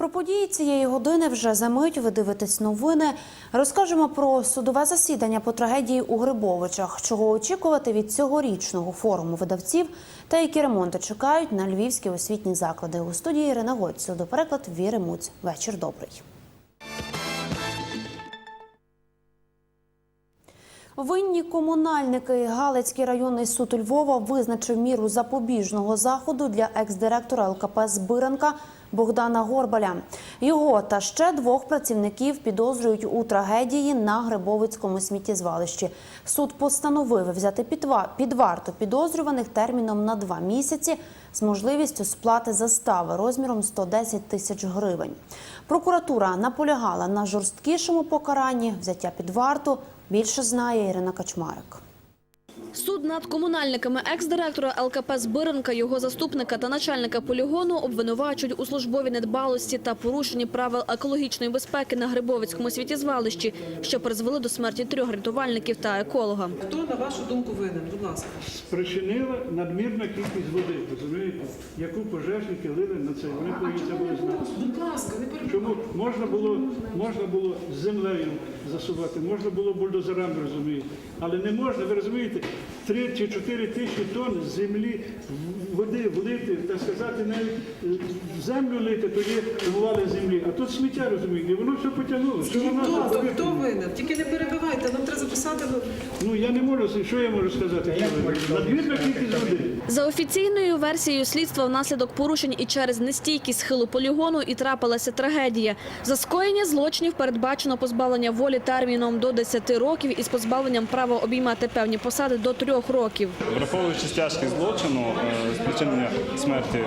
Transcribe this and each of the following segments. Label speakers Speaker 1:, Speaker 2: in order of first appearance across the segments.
Speaker 1: Про події цієї години вже за мить ви дивитесь новини. Розкажемо про судове засідання по трагедії у Грибовичах, чого очікувати від цьогорічного форуму видавців та які ремонти чекають на львівські освітні заклади. У студії Ірина Гоцю. до переклад Віри Муць. Вечір добрий. Винні комунальники Галицький районний суд Львова визначив міру запобіжного заходу для екс-директора ЛКП Збиранка Богдана Горбаля. Його та ще двох працівників підозрюють у трагедії на Грибовицькому сміттєзвалищі. Суд постановив взяти під варту підозрюваних терміном на два місяці з можливістю сплати застави розміром 110 тисяч гривень. Прокуратура наполягала на жорсткішому покаранні взяття під варту. Більше знає Ірина Качмарик.
Speaker 2: Суд над комунальниками екс-директора ЛКП Збиренка, його заступника та начальника полігону обвинувачують у службовій недбалості та порушенні правил екологічної безпеки на Грибовицькому світізвалищі, що призвели до смерті трьох рятувальників та еколога.
Speaker 3: Хто, на вашу думку, винен? Будь ласка.
Speaker 4: спричинила надмірна кількість води, розумієте, яку пожежники лили на це. Вони повинні це були знати.
Speaker 3: Будь ласка, не перебувайте.
Speaker 4: Чому можна було, можна було землею засувати, можна було бульдозерами, розумієте, але не можна, ви розумієте, 3 чи 4 тисячі тонн землі води влити, так сказати, навіть е, землю лити, тоді вимивали землі. А тут сміття, розумієте, воно все потягнуло. Що
Speaker 3: Скажіть,
Speaker 4: воно
Speaker 3: будь ласка,
Speaker 4: повірте
Speaker 3: хто винен? Тільки не перебивайте, нам треба записати. ну,
Speaker 4: Ну я не можу, що я можу сказати? Надмірна кількість води.
Speaker 2: За офіційною версією слідства, внаслідок порушень і через нестійкість схилу полігону і трапилася трагедія. За скоєння злочинів передбачено позбавлення волі терміном до 10 років із позбавленням права обіймати певні посади до 3 років.
Speaker 5: Враховуючи тяжкість злочину, е, спричинення смерті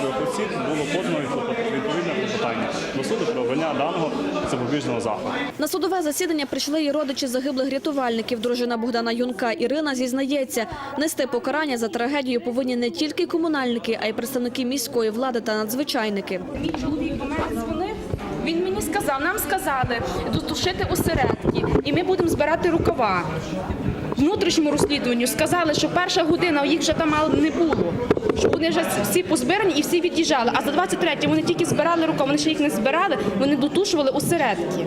Speaker 5: трьох осіб, було подано відповідне клопотання до суду про обрання даного запобіжного заходу.
Speaker 2: На судове засідання прийшли і родичі загиблих рятувальників. Дружина Богдана Юнка Ірина зізнається, нести покарання за трагедію повинні не тільки комунальники, а й представники міської влади та надзвичайники.
Speaker 6: Мій чоловік до мене дзвонив. Він мені сказав, нам сказали дотушити осередки, і ми будемо збирати рукава. Внутрішньому розслідуванню сказали, що перша година їх вже там не було. Що вони вже всі позбирані і всі від'їжджали. А за 23 вони тільки збирали рукава, вони ще їх не збирали, вони дотушували осередки.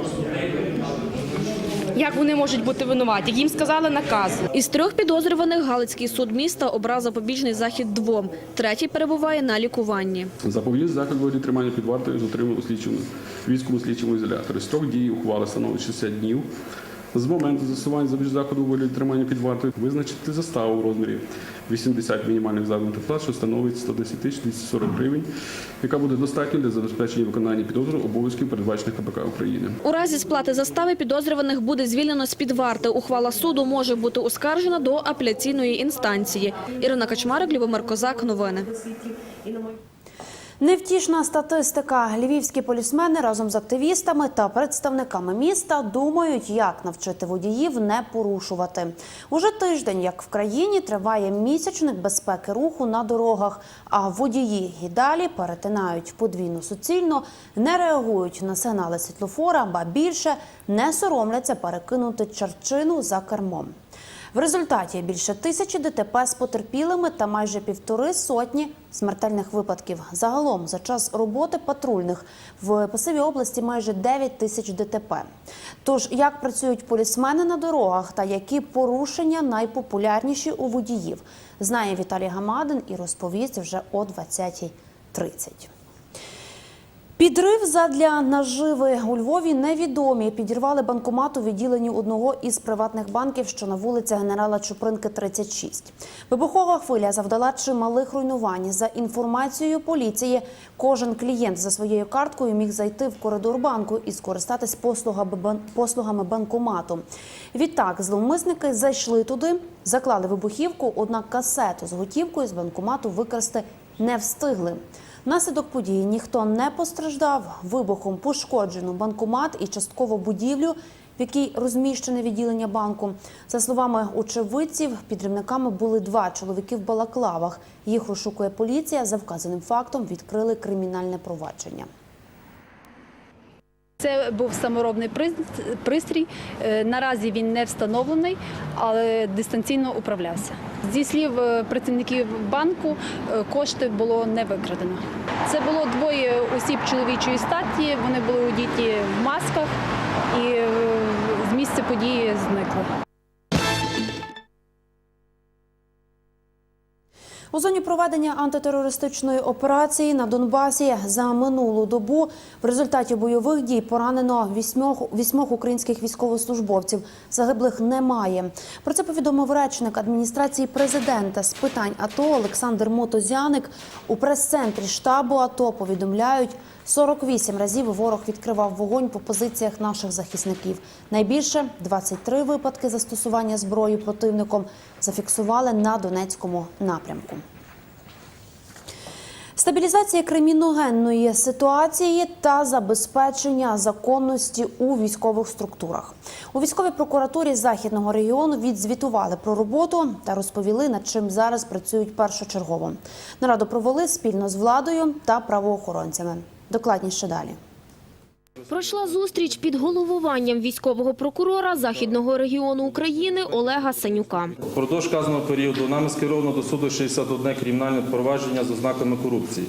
Speaker 6: Як вони можуть бути винуваті? Їм сказали наказ.
Speaker 2: Із трьох підозрюваних Галицький суд міста обрав запобіжний захід двом. Третій перебуває на лікуванні.
Speaker 7: Запобіжний захід вигляді тримання під вартою з у слідчому військовому слідчому ізоляторі. Строк дії ухвали становить 60 днів. З моменту застосування запобіжного заходу вигляді тримання під вартою визначити заставу у розмірі 80 мінімальних заробітних плат, що становить 110 тисяч 240 гривень, яка буде достатньою для забезпечення виконання підозри обов'язків передбачених КПК України.
Speaker 2: У разі сплати застави підозрюваних буде звільнено з під варти. Ухвала суду може бути оскаржена до апеляційної інстанції. Ірина Качмарик, Любомир Козак. Новини.
Speaker 1: Невтішна статистика. Львівські полісмени разом з активістами та представниками міста думають, як навчити водіїв не порушувати. Уже тиждень, як в країні, триває місячник безпеки руху на дорогах. А водії і далі перетинають подвійну суцільно, не реагують на сигнали світлофора, ба більше не соромляться перекинути чарчину за кермом. В результаті більше тисячі ДТП з потерпілими та майже півтори сотні смертельних випадків. Загалом за час роботи патрульних в пасиві області майже 9 тисяч ДТП. Тож як працюють полісмени на дорогах та які порушення найпопулярніші у водіїв, знає Віталій Гамадин і розповість вже о 20.30. Підрив задля наживи у Львові невідомі підірвали банкомат у відділенні одного із приватних банків, що на вулиці генерала Чупринки, 36. Вибухова хвиля завдала чималих руйнувань. За інформацією поліції, кожен клієнт за своєю карткою міг зайти в коридор банку і скористатись послугами бан- послугами банкомату. Відтак зловмисники зайшли туди, заклали вибухівку, однак касету з готівкою з банкомату викрасти не встигли. Наслідок події ніхто не постраждав. Вибухом пошкоджено банкомат і частково будівлю, в якій розміщене відділення банку. За словами очевидців, підривниками були два чоловіки в балаклавах. Їх розшукує поліція. За вказаним фактом відкрили кримінальне провадження.
Speaker 8: Це був саморобний пристрій. Е, Наразі він не встановлений, але дистанційно управлявся. Зі слів е, працівників банку, е, кошти було не викрадено. Це було двоє осіб чоловічої статі. Вони були у діті в масках і з місця події зникли.
Speaker 1: У зоні проведення антитерористичної операції на Донбасі за минулу добу в результаті бойових дій поранено вісьмох, вісьмох українських військовослужбовців. Загиблих немає. Про це повідомив речник адміністрації президента з питань АТО Олександр Мотозяник. У прес-центрі штабу АТО повідомляють, 48 разів ворог відкривав вогонь по позиціях наших захисників. Найбільше 23 випадки застосування зброї противником зафіксували на Донецькому напрямку. Стабілізація криміногенної ситуації та забезпечення законності у військових структурах у військовій прокуратурі західного регіону відзвітували про роботу та розповіли, над чим зараз працюють першочергово. Нараду провели спільно з владою та правоохоронцями. Докладніше далі.
Speaker 9: Пройшла зустріч під головуванням військового прокурора Західного регіону України Олега Санюка.
Speaker 10: Впродовж вказаного періоду нами скеровано до суду 61 кримінальне провадження з ознаками корупції.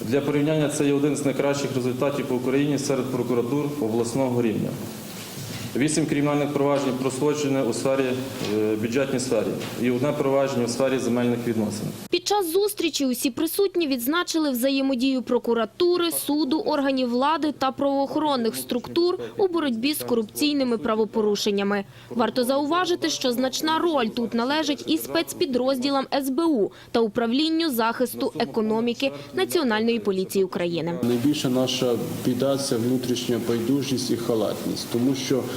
Speaker 10: Для порівняння це є один з найкращих результатів по Україні серед прокуратур обласного рівня. Вісім кримінальних проваджень про у сфері е, бюджетній сфері і одне провадження у сфері земельних відносин.
Speaker 9: Під час зустрічі усі присутні відзначили взаємодію прокуратури, суду, органів влади та правоохоронних структур у боротьбі з корупційними правопорушеннями. Варто зауважити, що значна роль тут належить і спецпідрозділам СБУ та управлінню захисту економіки Національної поліції України.
Speaker 11: Найбільша наша біда це внутрішня байдужість і халатність, тому що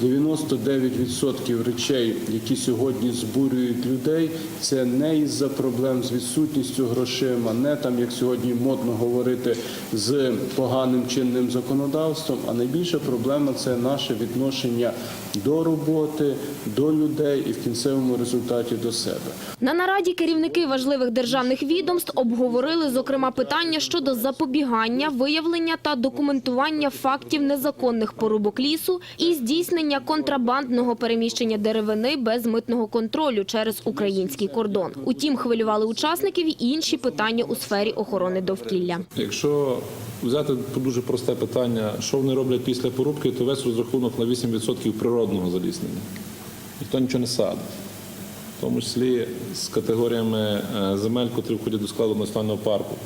Speaker 11: 99% речей, які сьогодні збурюють людей, це не із-за проблем з відсутністю грошима, не там, як сьогодні модно говорити, з поганим чинним законодавством. А найбільша проблема це наше відношення до роботи, до людей і в кінцевому результаті до себе.
Speaker 9: На нараді керівники важливих державних відомств обговорили, зокрема, питання щодо запобігання, виявлення та документування фактів незаконних порубок лісу і здійснення контрабандного переміщення деревини без митного контролю через український кордон. Утім, хвилювали учасників і інші питання у сфері охорони довкілля.
Speaker 12: Якщо взяти дуже просте питання, що вони роблять після порубки, то весь розрахунок на 8% природного заліснення. Ніхто нічого не садить. В тому числі з категоріями е, земель, котрі входять до складу національного парку.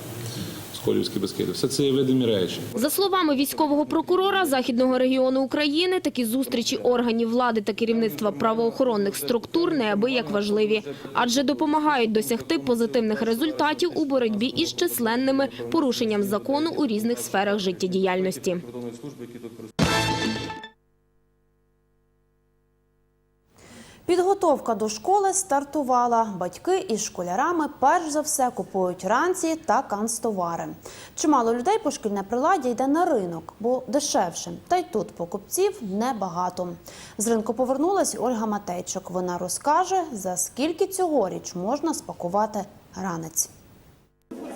Speaker 12: Сколівські безкиди. Все це є видимі речі.
Speaker 9: За словами військового прокурора Західного регіону України, такі зустрічі органів влади та керівництва правоохоронних структур неабияк важливі, адже допомагають досягти позитивних результатів у боротьбі із численними порушенням закону у різних сферах життєдіяльності.
Speaker 1: Підготовка до школи стартувала. Батьки із школярами перш за все купують ранці та канцтовари. Чимало людей по шкільне приладдя йде на ринок, бо дешевше. Та й тут покупців небагато. З ринку повернулась Ольга Матейчик. Вона розкаже, за скільки цьогоріч можна спакувати ранець.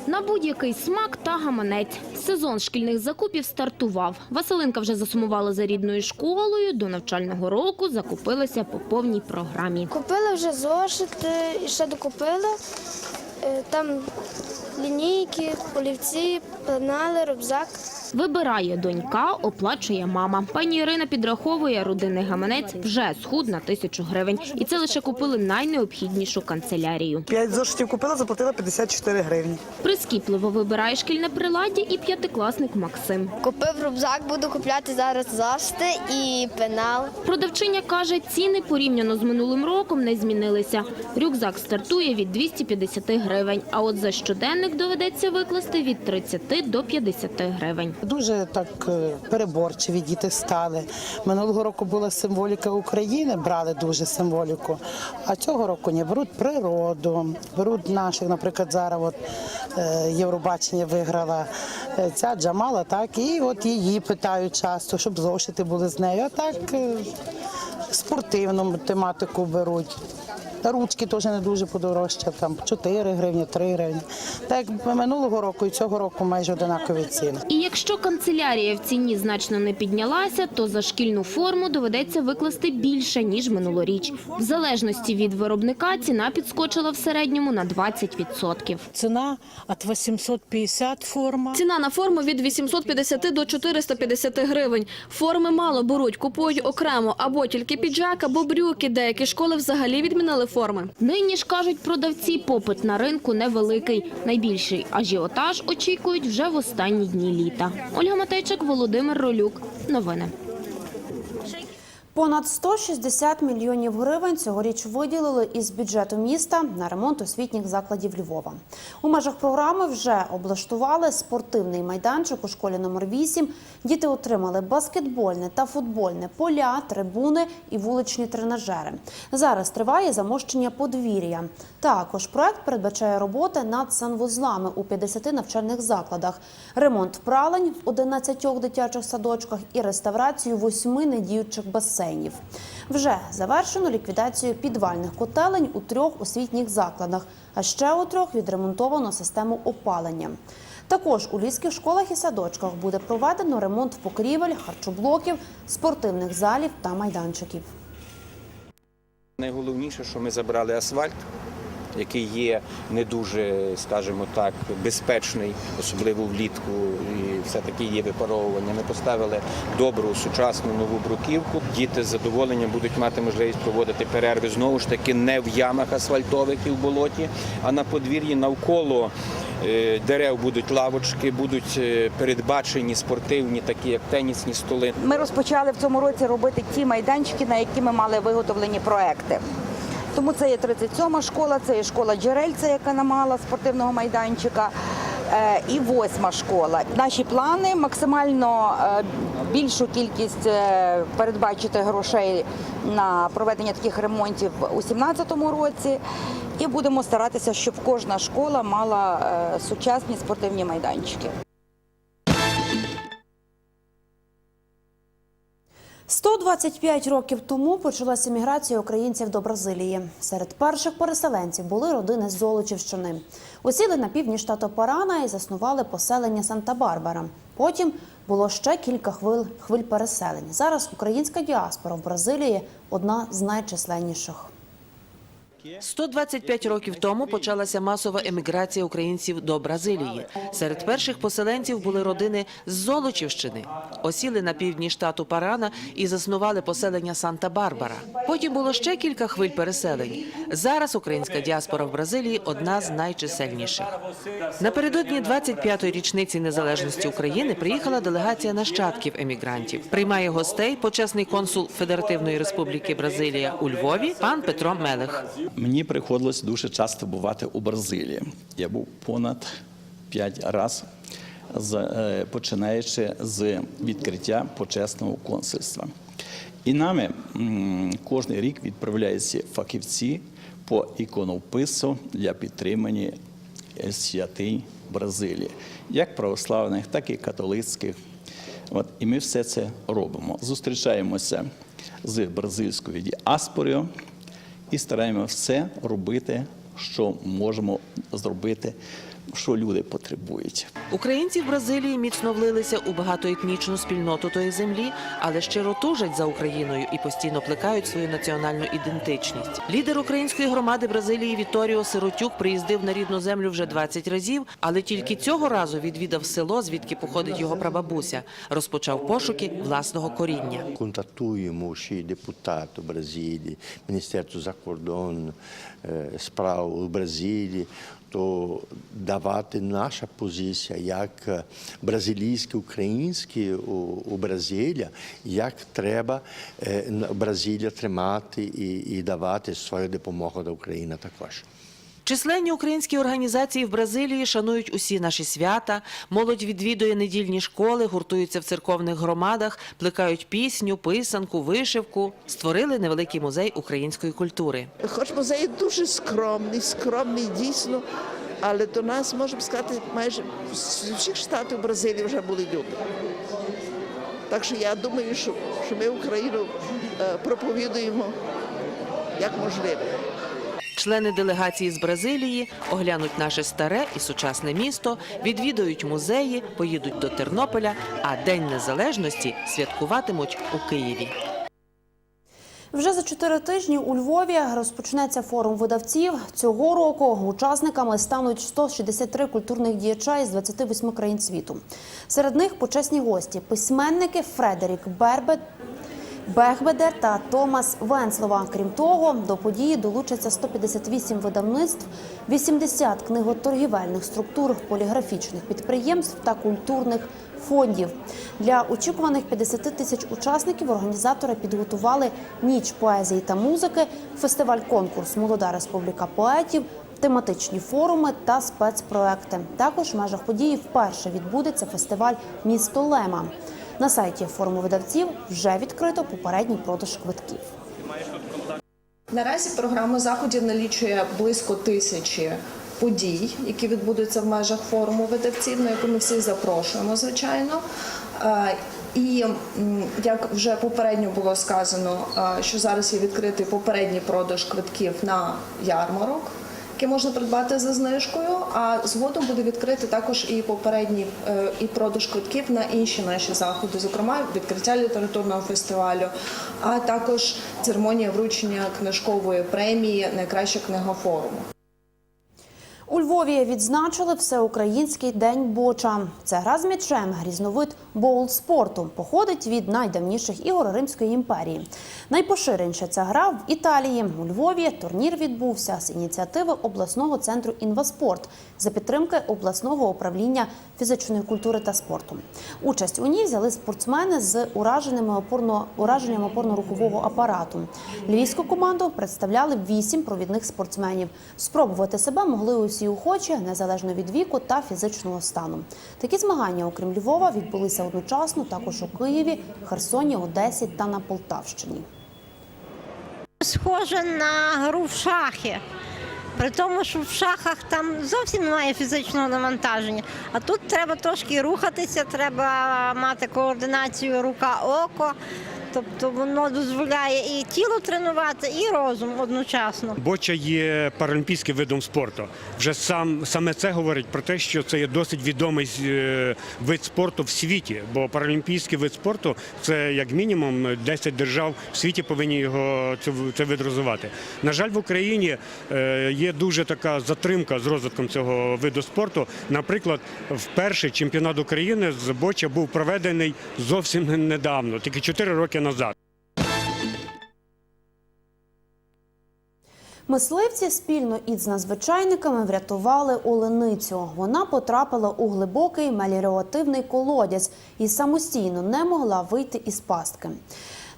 Speaker 9: На будь-який смак та гаманець. Сезон шкільних закупів стартував. Василинка вже засумувала за рідною школою. До навчального року закупилася по повній програмі.
Speaker 13: Купила вже зошити і ще докупили. Е, Там лінійки, олівці, пенали, рюкзак.
Speaker 9: Вибирає донька, оплачує мама. Пані Ірина підраховує, родинний гаманець вже схуд на тисячу гривень. І це лише купили найнеобхіднішу канцелярію.
Speaker 14: П'ять зошитів купила, заплатила 54 гривні.
Speaker 9: Прискіпливо вибирає шкільне приладдя і п'ятикласник Максим.
Speaker 13: Купив рюкзак, буду купляти зараз зошити і пенал.
Speaker 9: Продавчиня каже, ціни порівняно з минулим роком не змінилися. Рюкзак стартує від 250 гривень, а от за щоденник доведеться викласти від 30 до 50 гривень.
Speaker 14: Дуже так е, переборчиві діти стали. Минулого року була символіка України, брали дуже символіку. А цього року не беруть природу, беруть наших, наприклад, зараз от е, Євробачення виграла е, ця Джамала, так і от її питають часто, щоб зошити були з нею. А так спортивну тематику беруть. Ручки теж не дуже подорожчали, там 4 гривні, 3 гривні. Так як минулого року і цього року майже одинакові ціни.
Speaker 9: І якщо канцелярія в ціні значно не піднялася, то за шкільну форму доведеться викласти більше, ніж минулоріч. В залежності від виробника ціна підскочила в середньому на 20%.
Speaker 15: Ціна від 850 форма.
Speaker 2: Ціна на форму від 850 до 450 гривень. Форми мало беруть, купують окремо або тільки піджак, або брюки. Деякі школи взагалі відмінили форми.
Speaker 9: Нині ж кажуть продавці, попит на ринку невеликий. Найбільший ажіотаж очікують вже в останні дні літа. Ольга Матейчик, Володимир Ролюк. Новини.
Speaker 1: Понад 160 мільйонів гривень цьогоріч виділили із бюджету міста на ремонт освітніх закладів Львова. У межах програми вже облаштували спортивний майданчик у школі номер 8. Діти отримали баскетбольне та футбольне поля, трибуни і вуличні тренажери. Зараз триває замощення подвір'я. Також проект передбачає роботи над санвузлами у 50 навчальних закладах, ремонт пралень в 11 дитячих садочках і реставрацію восьми недіючих басейнів. Вже завершено ліквідацію підвальних котелень у трьох освітніх закладах, а ще у трьох відремонтовано систему опалення. Також у ліських школах і садочках буде проведено ремонт покрівель, харчоблоків, спортивних залів та майданчиків.
Speaker 16: Найголовніше, що ми забрали асфальт, який є не дуже, скажімо так, безпечний, особливо влітку, і все-таки є випаровування. Ми поставили добру сучасну нову бруківку. Діти з задоволенням будуть мати можливість проводити перерви знову ж таки не в ямах асфальтових і в болоті, а на подвір'ї навколо е, дерев будуть лавочки, будуть е, передбачені спортивні, такі як тенісні столи.
Speaker 17: Ми розпочали в цьому році робити ті майданчики, на які ми мали виготовлені проекти. Тому це є 37-ма школа, це є школа Джерельця, яка не мала спортивного майданчика. е, І восьма школа. Наші плани максимально е, більшу кількість е, передбачити грошей на проведення таких ремонтів у 2017 році. І будемо старатися, щоб кожна школа мала сучасні спортивні майданчики.
Speaker 1: 125 років тому почалася міграція українців до Бразилії. Серед перших переселенців були родини з Золочівщини. Осіли на півдні штату Парана і заснували поселення Санта-Барбара. Потім було ще кілька хвиль, хвиль переселень. Зараз українська діаспора в Бразилії одна з найчисленніших.
Speaker 18: 125 років тому почалася масова еміграція українців до Бразилії. Серед перших поселенців були родини з Золочівщини. Осіли на півдні штату Парана і заснували поселення Санта-Барбара. Потім було ще кілька хвиль переселень. Зараз українська діаспора в Бразилії одна з найчисельніших. Напередодні 25-ї річниці незалежності України приїхала делегація нащадків емігрантів. Приймає гостей почесний консул Федеративної Республіки Бразилія у Львові пан Петро Мелех.
Speaker 19: Мені приходилось дуже часто бувати у Бразилії. Я був понад п'ять разів, е, починаючи з відкриття почесного консульства. І нами кожен рік відправляються фахівці по іконовпису для підтримання святинь Бразилії, як православних, так і католицьких. От, і ми все це робимо. Зустрічаємося з бразильською діаспорою і стараємося все робити, що можемо зробити, що люди потребують.
Speaker 18: Українці в Бразилії міцно влилися у багатоетнічну спільноту тої землі, але щиро тужать за Україною і постійно плекають свою національну ідентичність. Лідер української громади Бразилії Віторіо Сиротюк приїздив на рідну землю вже 20 разів, але тільки цього разу відвідав село, звідки походить його прабабуся. Розпочав пошуки власного коріння.
Speaker 20: Контактуємо ще депутатів Бразилії, Міністерство закордон, е, справ у Бразилії, то давати наша позиція як е, бразилійські, українські у, у Бразилія, як треба Бразилія тримати і, і давати свою допомогу до України також.
Speaker 18: Численні українські організації в Бразилії шанують усі наші свята. Молодь відвідує недільні школи, гуртуються в церковних громадах, плекають пісню, писанку, вишивку. Створили невеликий музей української культури.
Speaker 21: Хоч музей дуже скромний, скромний дійсно, але до нас, можемо сказати, майже всіх штатів Бразилії вже були люди. Так що я думаю, що, що ми Україну е, проповідуємо як можливо.
Speaker 18: Члени делегації з Бразилії оглянуть наше старе і сучасне місто, відвідують музеї, поїдуть до Тернополя, а День Незалежності святкуватимуть у Києві.
Speaker 1: Вже за чотири тижні у Львові розпочнеться форум видавців. Цього року учасниками стануть 163 культурних діяча із 28 країн світу. Серед них почесні гості письменники Фредерік Бербет. Бехбедер та Томас Венслова. Крім того, до події долучаться 158 видавництв, 80 книготоргівельних структур, поліграфічних підприємств та культурних фондів. Для очікуваних 50 тисяч учасників організатори підготували ніч поезії та музики, фестиваль-конкурс Молода республіка поетів. Тематичні форуми та спецпроекти. Також в межах події вперше відбудеться фестиваль Місто Лема. На сайті форуму видавців вже відкрито попередній продаж квитків.
Speaker 22: Наразі програма заходів налічує близько тисячі подій, які відбудуться в межах форуму видавців, на яку ми всіх запрошуємо, звичайно. Е, І як вже попередньо було сказано, е, що зараз є відкритий попередній продаж квитків на ярмарок, який можна придбати за знижкою. А згодом буде відкрити також і попередній е, і продаж квитків на інші наші заходи, зокрема відкриття літературного фестивалю, а також церемонія вручення книжкової премії Найкраща книга форуму.
Speaker 1: У Львові відзначили всеукраїнський день боча. Це гра з м'ячем, різновид боул спорту. Походить від найдавніших ігор Римської імперії. Найпоширеніша ця гра в Італії. У Львові турнір відбувся з ініціативи обласного центру Інваспорт за підтримки обласного управління фізичної культури та спорту. Участь у ній взяли спортсмени з ураженими опорно ураженням опорно-рухового апарату. Львівську команду представляли вісім провідних спортсменів. Спробувати себе могли усі охочі, незалежно від віку та фізичного стану. Такі змагання, окрім Львова, відбулися одночасно також у Києві, Херсоні, Одесі та на Полтавщині.
Speaker 23: Схоже на гру в шахи. При тому, що в шахах там зовсім немає фізичного навантаження. А тут треба трошки рухатися, треба мати координацію рука-око. Тобто воно дозволяє і тіло тренувати, і розум одночасно.
Speaker 24: Боча є паралімпійським видом спорту. Вже сам саме це говорить про те, що це є досить відомий е, вид спорту в світі. Бо паралімпійський вид спорту це як мінімум 10 держав в світі повинні його це, вид розвивати. На жаль, в Україні е, є дуже така затримка з розвитком цього виду спорту. Наприклад, вперше чемпіонат України з боча був проведений зовсім недавно, тільки 4 роки назад.
Speaker 1: Мисливці спільно із надзвичайниками врятували оленицю. Вона потрапила у глибокий меліоративний колодязь і самостійно не могла вийти із пастки.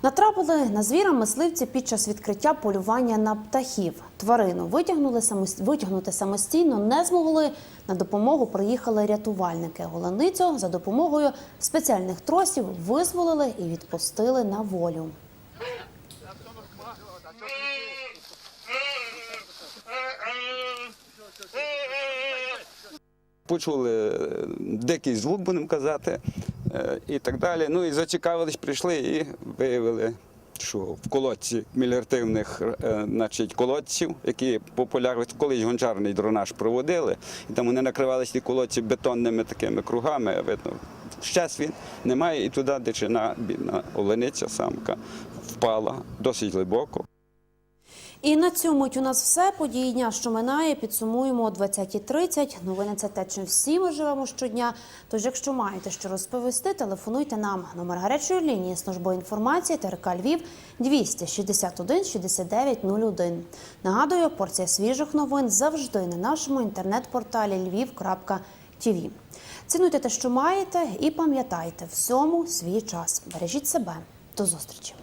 Speaker 1: Натрапили на звіра мисливці під час відкриття полювання на птахів. Тварину витягнули витягнути самостійно не змогли. На допомогу приїхали рятувальники. Оленицю за допомогою спеціальних тросів визволили і відпустили на волю.
Speaker 25: Почули е, дикий звук, будемо казати, е, і так далі. Ну і зацікавились, прийшли і виявили, що в колодці меліоративних е, значить, колодців, які популярні, колись гончарний дронаж проводили, і там вони накривалися ті колодці бетонними такими кругами, видно. Щас він немає, і туди дичина, бідна олениця, самка впала досить глибоко.
Speaker 1: І на цьому у нас все. Події дня, що минає, підсумуємо о 20.30. Новини це те, чим всі ми живемо щодня. Тож, якщо маєте що розповісти, телефонуйте нам. Номер гарячої лінії служби інформації ТРК Львів 261 69 01. Нагадую, порція свіжих новин завжди на нашому інтернет-порталі lviv.tv. Цінуйте те, що маєте, і пам'ятайте всьому свій час. Бережіть себе. До зустрічі.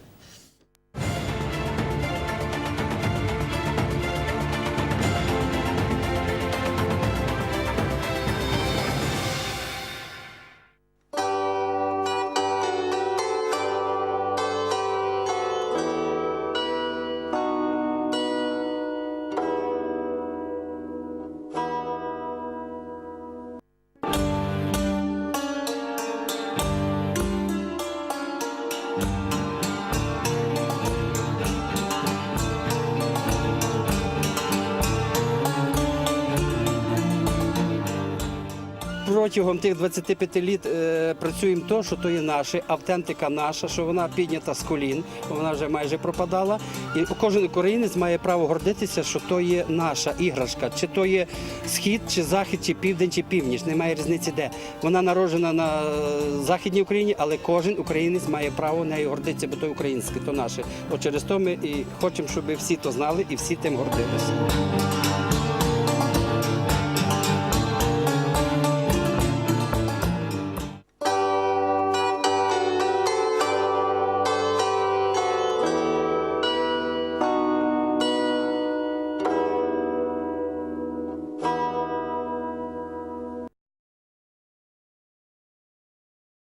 Speaker 26: Протягом тих 25 літ е, працюємо то, що то є наше, автентика наша, що вона піднята з колін, вона вже майже пропадала. І кожен українець має право гордитися, що то є наша іграшка, чи то є схід, чи захід, чи південь, чи північ. Немає різниці де. Вона народжена на західній Україні, але кожен українець має право нею гордитися, бо то українське, то наше. От через то ми і хочемо, щоб всі то знали і всі тим гордилися.